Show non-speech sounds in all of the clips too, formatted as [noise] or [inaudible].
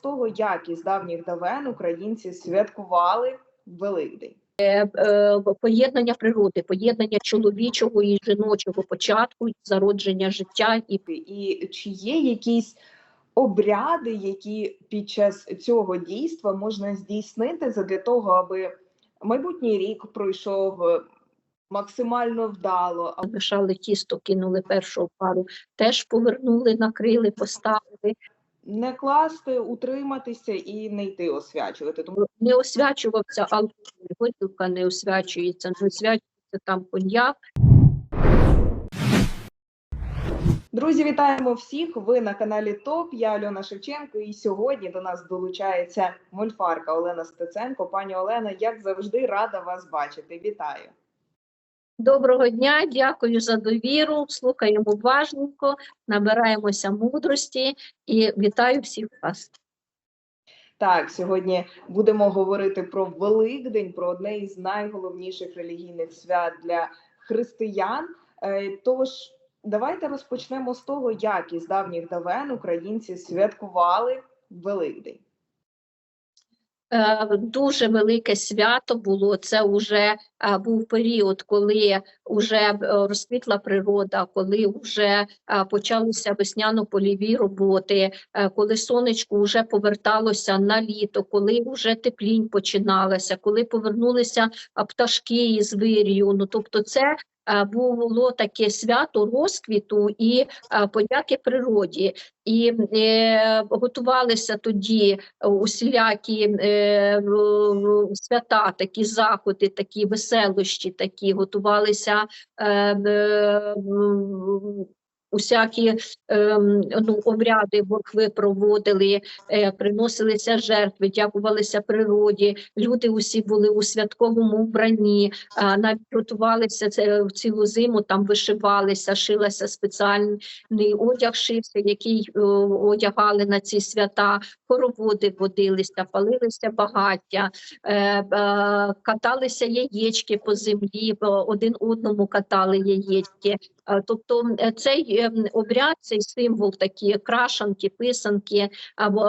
того, як із давніх давен українці святкували Великдень. е, поєднання природи, поєднання чоловічого і жіночого початку, зародження життя і І чи є якісь обряди, які під час цього дійства можна здійснити для того, аби майбутній рік пройшов е, максимально вдало, мішали тісто, кинули першу пару, теж повернули, накрили, поставили. Не класти, утриматися і не йти освячувати. Тому Не освячувався алкоголь, горілка не освячується, не освячується там коньяк. Друзі, вітаємо всіх! Ви на каналі ТОП. Я Альона Шевченко, і сьогодні до нас долучається мольфарка Олена Стеценко. Пані Олена, як завжди, рада вас бачити. Вітаю! Доброго дня, дякую за довіру. Слухаємо уважненько, набираємося мудрості і вітаю всіх вас. Так, сьогодні будемо говорити про Великдень, про одне із найголовніших релігійних свят для християн. Е, Тож давайте розпочнемо з того, як із давніх давен українці святкували Великдень. Е, Дуже велике свято було. Це вже е, був період, коли вже е, розквітла природа, коли вже почалися весняно-польові роботи, коли сонечко вже поверталося на літо, коли вже теплінь починалася, коли повернулися пташки із вирію. Ну тобто, це було таке свято розквіту і е, подяки природі. І е, готувалися тоді усілякі е, свята, такі заходи, такі веселощі, такі готувалися е, е, усякі е, ну, обряди, борхви проводили, е, приносилися жертви, дякувалися природі. Люди усі були у святковому вбранні, навіть готувалися це в цілу зиму, там вишивалися, шилася спеціальний одяг шився, який е, одягали на ці свята, хороводи водилися, палилися багаття, е, е, каталися яєчки по землі, один одному катали яєчки. Е, Тобто е, цей е, обряд, цей символ, такі крашанки, писанки,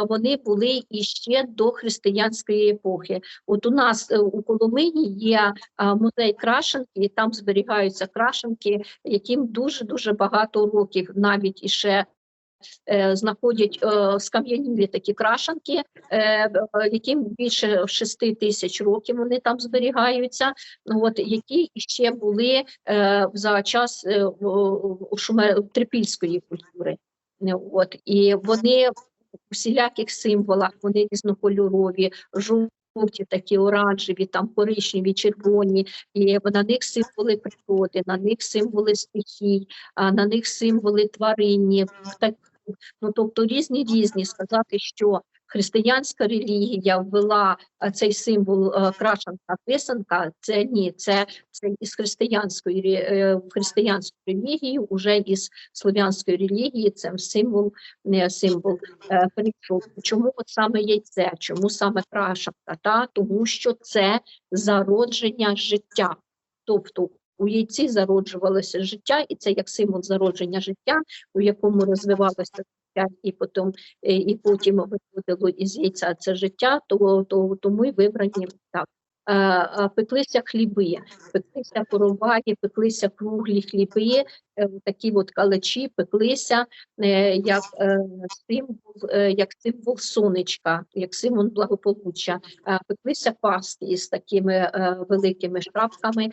вони були іще до християнської епохи. От у нас е, у Коломині є музей крашенки, і там зберігаються крашенки, яким дуже дуже багато років, навіть іще. Е, Знаходять е, скам'янілі такі крашанки, е, яким більше 6 тисяч років вони там зберігаються. Ну от які ще були за час трипільської культури. Ну, От і вони у всіляких символах, вони різнокольорові, жовті, такі оранжеві, там коричневі, червоні, і на них символи природи, на них символи стихій, на них символи тваринні, птахів. Ну тобто різні різні сказати, що християнська релігія ввела цей символ е, крашанка писанка. Це ні, це, це із християнської е, в християнську релігію, уже із слов'янської релігії. Це символ, не символ е. Чому от саме яйце? Чому саме крашанка? Та тому, що це зародження життя, тобто. У яйці зароджувалося життя, і це як символ зародження життя, у якому розвивалося життя, і потім е, і потім виходило із яйця це життя, то, то тому й вибрані так. Пеклися хліби, пеклися короваї, пеклися круглі хліби, е, такі от калачі пеклися е, як символ, як символ сонечка, як символ благополуччя. Пеклися паски із такими великими шапками,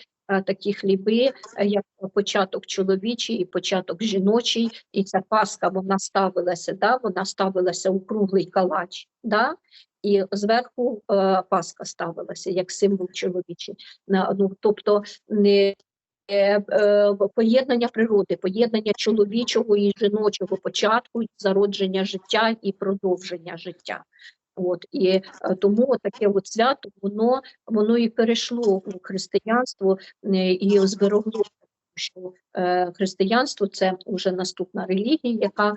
такі хліби, е, як початок чоловічий і початок жіночий, і ця паска вона ставилася, да, вона ставилася у круглий калач, да, і зверху е, паска ставилася як символ чоловічий. Ну, тобто не е, е, поєднання природи, поєднання чоловічого і жіночого початку, зародження життя і продовження життя. От і е, тому таке от свято воно воно і перейшло у християнство е, і зберегло, що е, християнство це вже наступна релігія, яка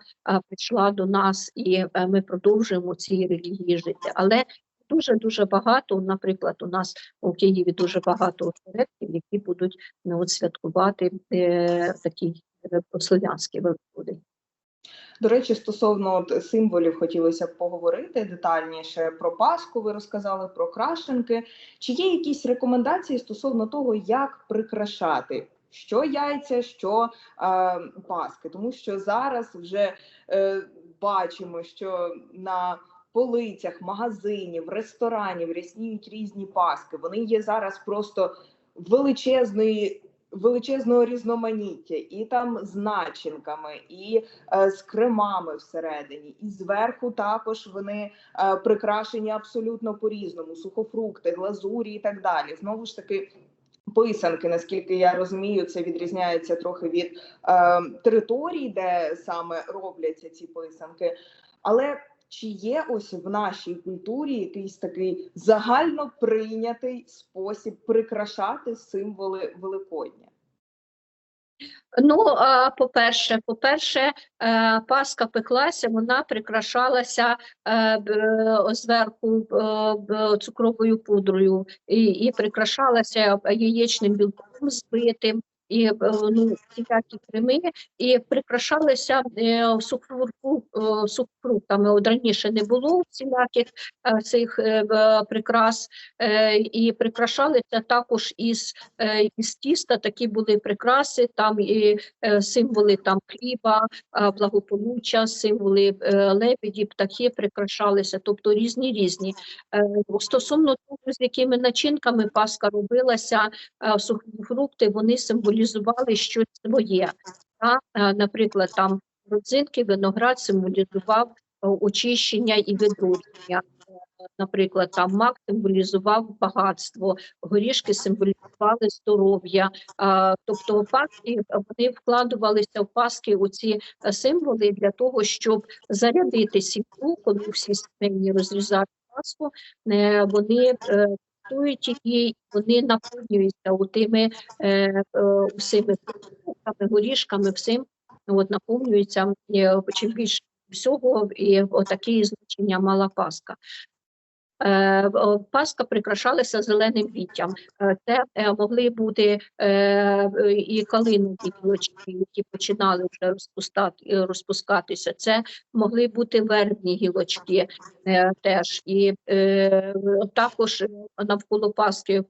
прийшла до нас, і ми продовжуємо цій релігії жити. Але дуже дуже багато, наприклад, у нас у Києві дуже багато осередків, які будуть ну, от, святкувати е, такий слов'янський великодень. До речі, стосовно от символів хотілося б поговорити детальніше про Пасху. Ви розказали про крашенки. Чи є якісь рекомендації стосовно того, як прикрашати? Що яйця, що е, паски, тому що зараз вже е, бачимо, що на полицях магазинів, ресторанів рясніють різні паски. Вони є зараз просто величезної. Величезного різноманіття, і там з начинками, і е, з кремами всередині, і зверху також вони е, прикрашені абсолютно по-різному: сухофрукти, глазурі і так далі. Знову ж таки, писанки, наскільки я розумію, це відрізняється трохи від е, територій, де саме робляться ці писанки. Але чи є ось в нашій культурі якийсь такий загально прийнятий спосіб прикрашати символи Великодня? Ну, по-перше, по-перше, е, паска пеклася, вона прикрашалася е, зверху е, цукровою пудрою і, і прикрашалася яєчним білком збитим. І е, ну, всілякі креми, і прикрашалися е, сухофру- е. От раніше не було всіляких цих прикрас, і прикрашалися також із із тіста такі були прикраси, там і символи там хліба, благополуччя, символи лебеді, птахи прикрашалися, тобто різні різні. Стосовно того, з якими начинками паска робилася, сухофрукти вони символізували щось своє. Та? Е, Наприклад, там родзинки, виноград символізував е, очищення і відродження. Е, Наприклад, там мак символізував багатство, горішки символізували здоров'я. Тобто паски вони вкладувалися в паски у ці символи для того, щоб зарядити сім'ю, коли всі сімейні розрізають паску, вони е, її, вони наповнюються тими е, е, усіми фруктами, горішками, всім от наповнюються е, чим більше всього, і отакі значення мала паска. Е, Паска прикрашалася зеленим віттям. Це е, могли бути е, і калинові гілочки, які починали вже розпускати, розпускатися. Це могли бути вербні гілочки теж. І також навколо паски е,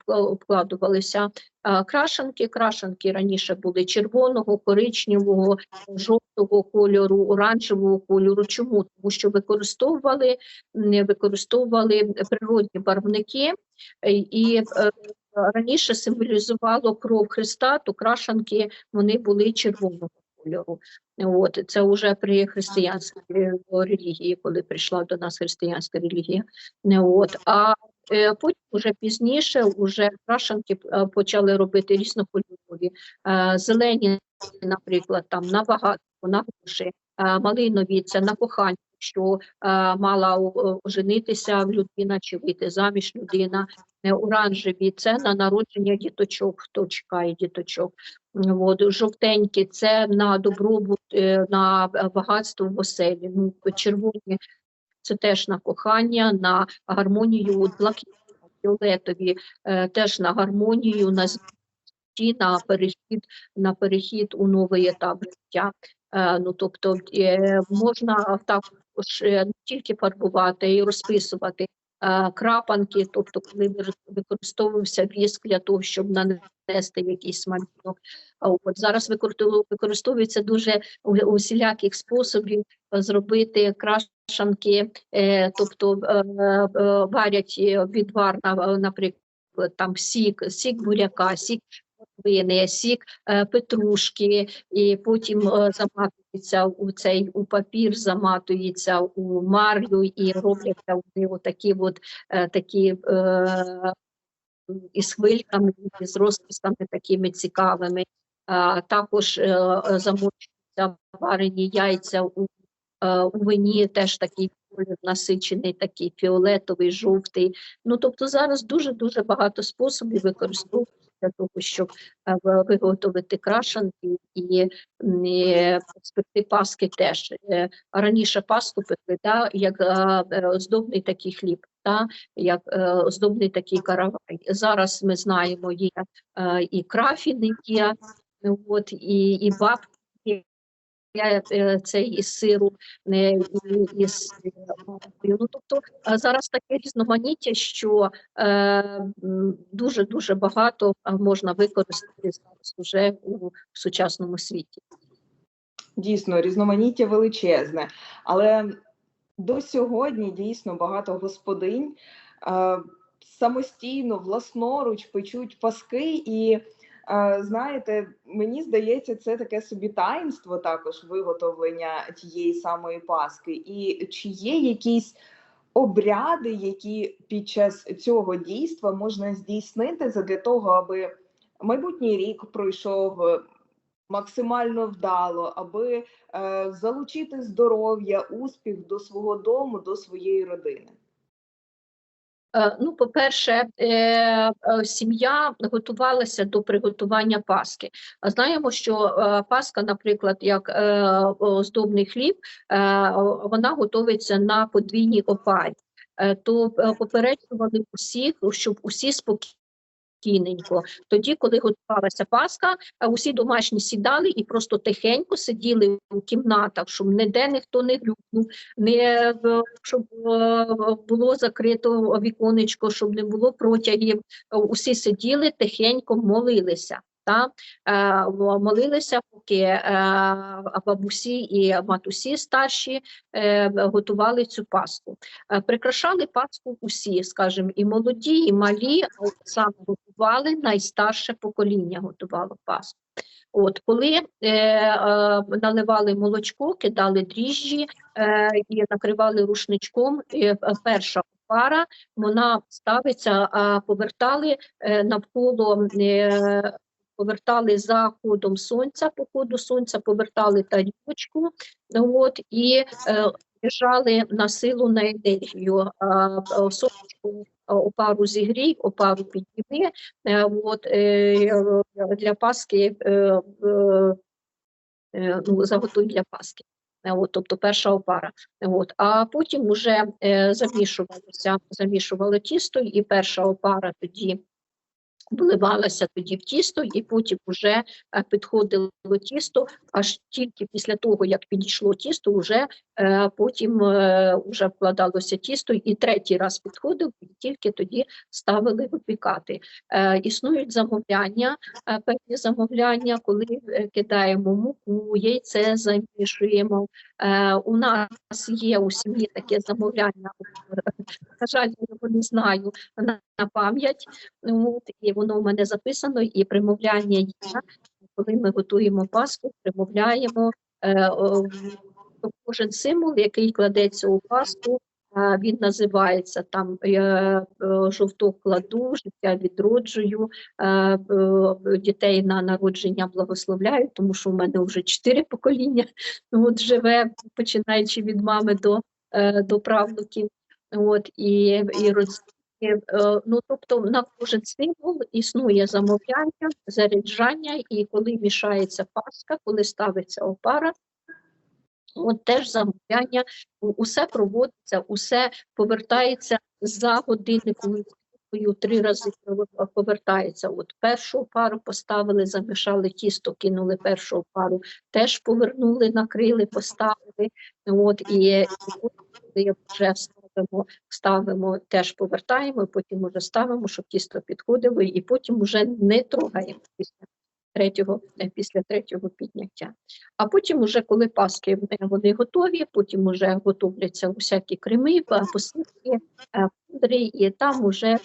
крашенки. Крашенки раніше були червоного, коричневого, жовтого кольору, оранжевого кольору. Чому? Тому що використовували використовували природні барвники, е, і е, раніше символізувало кров Христа, то крашанки вони були червоного кольору. От це вже при християнській е, релігії, коли прийшла до нас християнська релігія. От а потім уже пізніше уже крашанки е, почали робити різнокольорові, Е, зелені, наприклад, там на багатство, на гроші, е, малинові це на кохання що е, мала оженитися людина чи вийти заміж людина. Е, Оранжеві це на народження діточок, хто чекає діточок. От, жовтенькі це на добробут, е, на е, багатство в оселі. Ну, червоні це теж на кохання, на гармонію, блакитні, фіолетові е, теж на гармонію, на житті, на перехід, на перехід у новий етап життя. Е, Ну, тобто е, можна також не тільки фарбувати і розписувати крапанки, тобто коли використовувався віск для того, щоб нанести якийсь малюнок. От зараз використову- використовується дуже усіляких способів е, зробити крашанки, е, тобто е, е, варять е, відвар, на- наприклад, там сік, сік буряка, сік половини, сік е, петрушки, і потім е, заматується у цей у папір, заматується у марлю і робляться вони отакі от е, такі. Е, із хвильками, із розписами такими цікавими. Також е, е, замочуються варені яйця у, е, у вині, теж такий колір насичений, такий фіолетовий, жовтий. Ну тобто зараз дуже дуже багато способів використовують для того, щоб е, виготовити крашанки і, спекти паски теж. Е, Раніше пасту пекли да, як е, оздобний такий хліб. Та, як здобний такий каравай. Зараз ми знаємо, є і крафіни от, і, і бабки, е, це із сиру, е, із морквою. Ну, тобто зараз таке різноманіття, що дуже дуже багато можна використати зараз уже у сучасному світі. Дійсно, різноманіття величезне, але до сьогодні дійсно багато господинь е, самостійно, власноруч печуть паски, і е, знаєте, мені здається, це таке собі таїнство також виготовлення тієї самої паски. І чи є якісь обряди, які під час цього дійства можна здійснити для того, аби майбутній рік пройшов е, максимально вдало, аби е, залучити здоров'я, успіх до свого дому, до своєї родини? Е, ну, по-перше, е, е, сім'я готувалася до приготування паски. Знаємо, що паска, наприклад, як оздобний хліб, вона готується на подвійній опарі. То попереджували усіх, щоб усі спокійно спокійненько. Тоді, коли готувалася Пасха, усі домашні сідали і просто тихенько сиділи у кімнатах, щоб ніде ніхто не глюкнув, не щоб було закрито віконечко, щоб не було протягів. Усі сиділи тихенько, молилися та е, молилися, поки е, бабусі і матусі старші е, готували цю паску. Прикрашали паску усі, скажімо, і молоді, і малі, а саме готували найстарше покоління готувало паску. От коли е, е, наливали молочко, кидали дріжджі е, і накривали рушничком, е, перша пара вона ставиться, а повертали е, навколо е, повертали за ходом сонця, по ходу сонця повертали тарілочку от, і е, лежали на силу на енергію. А, сонечко опару зігрій, опару підніми. Е, от, е, для Паски е, е, ну, заготуй для Паски. Е, от, тобто перша опара. От, А потім вже е, замішувалося, замішувало тісто, і перша опара тоді вливалася тоді в тісто, і потім вже е, підходило тісто, аж тільки після того, як підійшло тісто, вже е, потім е, вже вкладалося тісто, і третій раз підходив, і тільки тоді ставили випікати. Існують замовляння, певні замовляння, коли кидаємо муку, яйце замішуємо. У нас є у сім'ї таке замовляння, на жаль, я його не знаю на, пам'ять. І воно в мене записано, і примовляння є, коли ми готуємо паску, примовляємо е, кожен символ, який кладеться у паску, е, він називається там е, е, жовток кладу, життя відроджую, е, е, дітей на народження благословляю, тому що в мене вже чотири покоління [laughs] от живе, починаючи від мами до, е, до правнуків. От і, і Е, ну, тобто на кожен символ існує замовляння, заряджання, і коли мішається паска, коли ставиться опара, от теж замовляння, усе проводиться, усе повертається за годинником, три рази повертається. От першу опару поставили, замішали тісто, кинули першу опару, теж повернули, накрили, поставили. От і, і вже ставимо, ставимо, теж повертаємо, потім вже ставимо, щоб тісто підходило, і потім вже не трогаємо після третього, е, після третього підняття. А потім, уже, коли паски е, вони готові, потім вже готовляться всякі креми, посипки, е, пудри, і там вже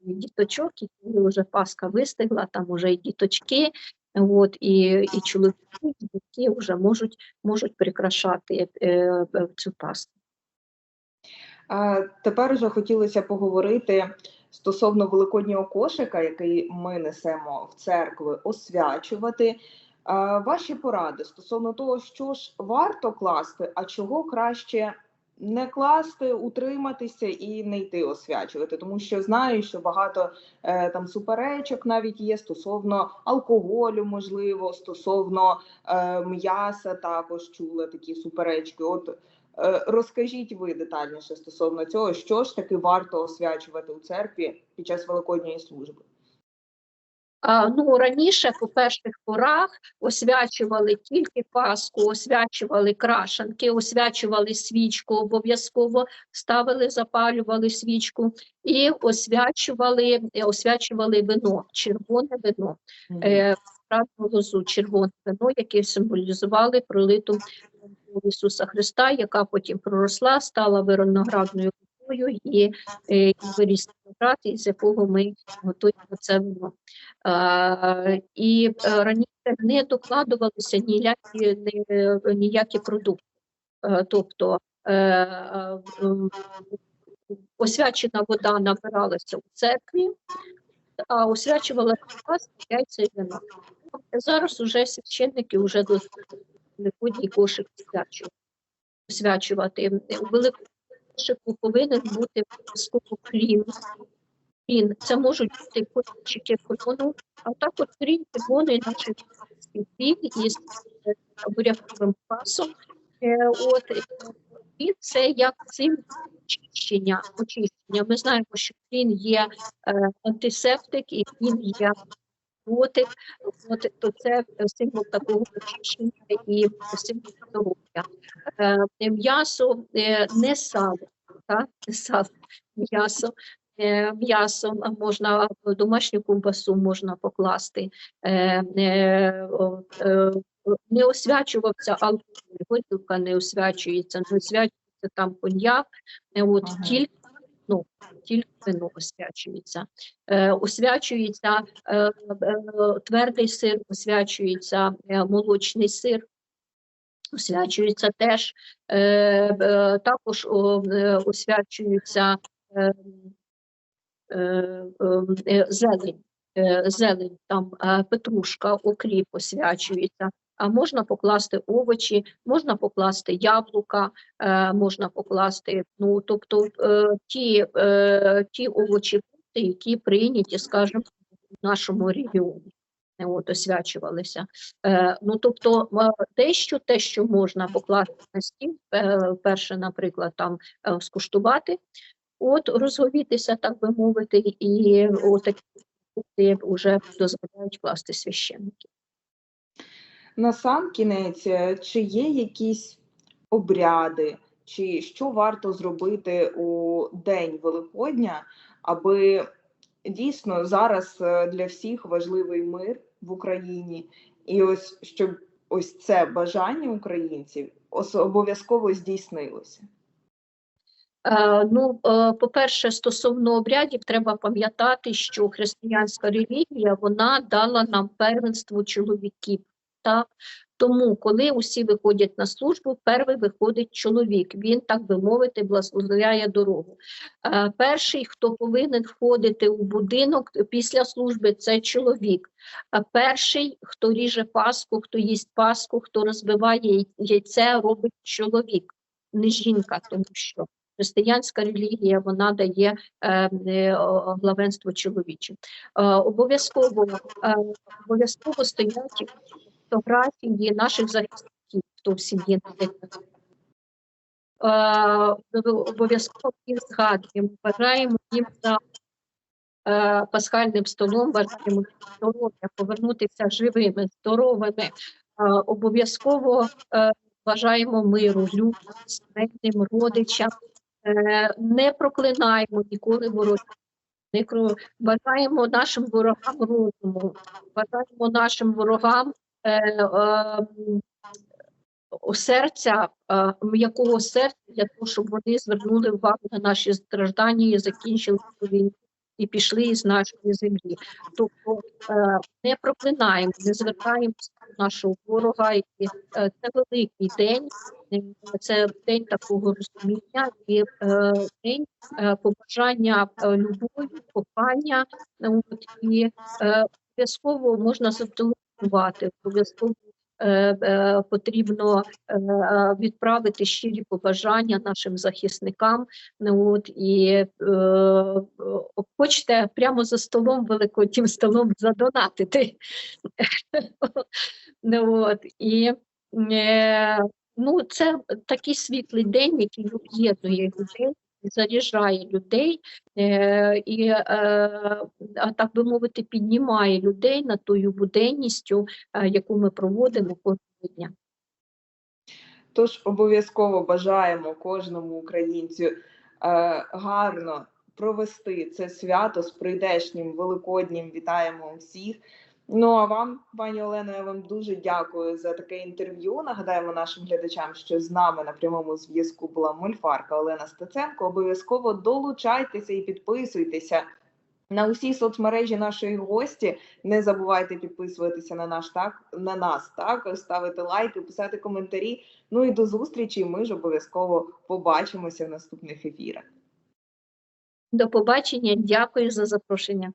діточок, і коли вже паска вистигла, там вже і діточки. От, і і чоловіки, і дітки вже можуть можуть прикрашати цю паску. Тепер вже хотілося поговорити стосовно великоднього кошика, який ми несемо в церкви, освячувати. Ваші поради стосовно того, що ж варто класти, а чого краще не класти, утриматися і не йти освячувати, тому що знаю, що багато е, там суперечок навіть є стосовно алкоголю, можливо, стосовно е, м'яса також чула такі суперечки. От Е, розкажіть ви детальніше стосовно цього, що ж таки варто освячувати у церкві під час великодньої служби? А, ну, раніше, по перших порах, освячували тільки Пасху, освячували крашанки, освячували свічку, обов'язково ставили, запалювали свічку і освячували, е, освячували вино, червоне вино, е, правду лозу, червоне вино, яке символізували пролиту кров Ісуса Христа, яка потім проросла, стала виноградною лозою і, е, і виріс виноград, із якого ми готуємо це вино. І е, раніше не докладувалися ніякі, ніякі продукти. Е, тобто освячена вода набиралася у церкві, а освячувалася яйця і вино. Зараз уже священники вже великодній кошик освячувати. У великому кошику повинен бути обов'язково хрін. Хрін. Це можуть бути кошики корону, а також хрін червоний, наче хліб із е, буряковим пасом. Е, От е, і це як символ очищення. очищення. Ми знаємо, що він є антисептик і він є антибіотик. От, то це символ такого очищення і символ здоров'я. Е, м'ясо е, не сало, так? не сало, м'ясо. Е, М'ясо можна домашню ковбасу можна покласти. Е, е, е, не освячувався алкоголь, горілка не освячується, не освячується там коньяк, от Ага. тільки ну, тільки вино освячується. Е, освячується е, е, твердий сир, освячується е, молочний сир. Освячується теж, е, е, також е, освячується е, е, е, зелень, е, зелень, там е, петрушка, окріп освячується. Можна покласти овочі, можна покласти яблука, е, можна покласти, ну тобто е, ті, е, ті овочі, які прийняті, скажімо, в нашому регіоні. От, освячувалися. Е, ну, тобто, е, дещо, те, що можна покласти на стіл, перше, наприклад, там скуштувати, от розговітися, так би мовити, і отакі вже дозволяють класти священники. На сам кінець, е, чи є якісь обряди, чи що варто зробити у день Великодня, аби дійсно зараз е, для всіх важливий мир в Україні, і ось щоб ось це бажання українців обов'язково здійснилося? Е, Ну, по-перше, стосовно обрядів, треба пам'ятати, що християнська релігія вона дала нам первенство чоловіків. Так? Тому, коли усі виходять на службу, перший виходить чоловік. Він, так би мовити, благословляє дорогу. Е, Перший, хто повинен входити у будинок після служби, це чоловік. А перший, хто ріже паску, хто їсть паску, хто розбиває яйце, робить чоловік, не жінка, тому що християнська релігія вона дає е, е, главенство чоловіче. Е, обов'язково е, обов'язково стоять фотографії наших захисників, хто в сім'ї знаходиться. Е, обов'язково їх згадуємо, бажаємо їм за е, пасхальним столом, бажаємо здоров'я, повернутися живими, здоровими. Е, обов'язково бажаємо миру, любові, сімейним родичам. Не проклинаємо ніколи ворогів. Бажаємо нашим ворогам розуму, бажаємо нашим ворогам серця, е, м'якого серця для того, щоб вони звернули увагу на наші страждання і закінчили війну і пішли із нашої землі. Тобто е, не проклинаємо, не звертаємося до нашого ворога. І е, це великий день, е, це день такого розуміння і е, день е, побажання е, любові, кохання. От, і е, обов'язково можна зателефонувати, обов'язково е, е, потрібно е, відправити щирі побажання нашим захисникам. Ну, от, і хочете прямо за столом, великим столом задонатити. [laughs] ну, от, і ну, це такий світлий день, який об'єднує людей, заряджає людей е, і, е, так би мовити, піднімає людей над тою буденністю, е, яку ми проводимо кожного дня. Тож обов'язково бажаємо кожному українцю е, гарно провести це свято з прийдешнім Великоднім. Вітаємо всіх. Ну а вам, пані Олено, я вам дуже дякую за таке інтерв'ю. Нагадаємо нашим глядачам, що з нами на прямому зв'язку була мульфарка Олена Стеценко. Обов'язково долучайтеся і підписуйтеся на усі соцмережі нашої гості. Не забувайте підписуватися на наш так на нас, так ставити лайки, писати коментарі. Ну і до зустрічі. Ми ж обов'язково побачимося в наступних ефірах. До побачення, дякую за запрошення.